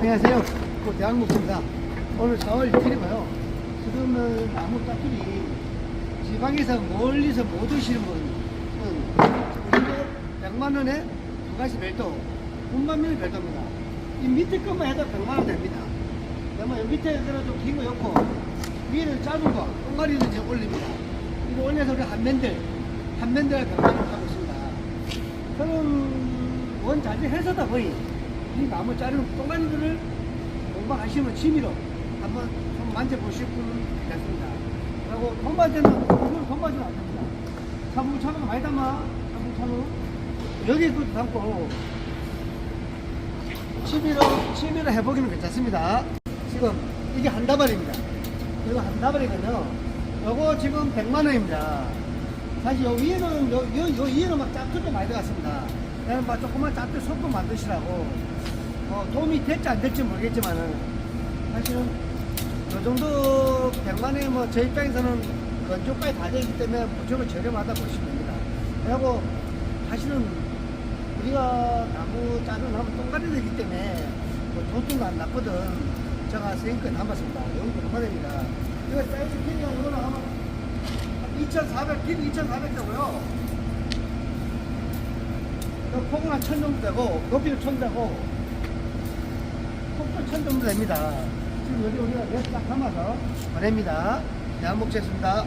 안녕하세요. 그 대학목입니다. 오늘 4월 6일이고요. 지금은 나무 따뚜리 지방에서 멀리서 못 오시는 분은 우리도 100만 원에 두 가지 별도, 운반면이 별도입니다. 이 밑에 것만 해도 100만 원 됩니다. 그러면 이 밑에 그래도 좀 기고 좋고 위에는 짧은 거, 똥가리는 지금 올립니다. 이거 올려서 우리 한면들, 한면들 100만 원 하고 있습니다. 그런 원자재 회사다 보니 이 나무 자르는 똥가리들을 공부하시면 취미로 한번 좀 만져보실 분 됐습니다. 그리고 돈바지는 이건 돈바지는 안 됩니다. 차무가 많이 담아 차무 차무 여기 그 담고 취미로 취미로 해보기는 괜찮습니다. 지금 이게 한 다발입니다. 이거 한 다발이거든요. 요거 지금 100만 원입니다. 사실 요 위에는 요, 요, 요 위에는 막 짭들도 많이 들어갔습니다. 그냥 막 조그만 짭들 소금 만드시라고 어, 도움이 될지 안 될지 모르겠지만은 사실은 요 정도 100만 원이 뭐제 입장에서는 건조까지 다 되기 때문에 무조건 저렴하다 보시면 됩니다. 그리고 사실은 우리가 나무 자른 나무 똥가리 되기 때문에 뭐 돈도 안 났거든. 제가 세인권 남았습니다. 여기 얼마됩니다. 이거 사이즈 길이가 오늘 하면 2,400, 길이 2,400되고요. 폭은 한1000 정도 되고, 높이는 1000 되고, 폭도 1000 정도 됩니다. 지금 여기 우리가 넷딱 담아서 보냅니다. 양목제습니다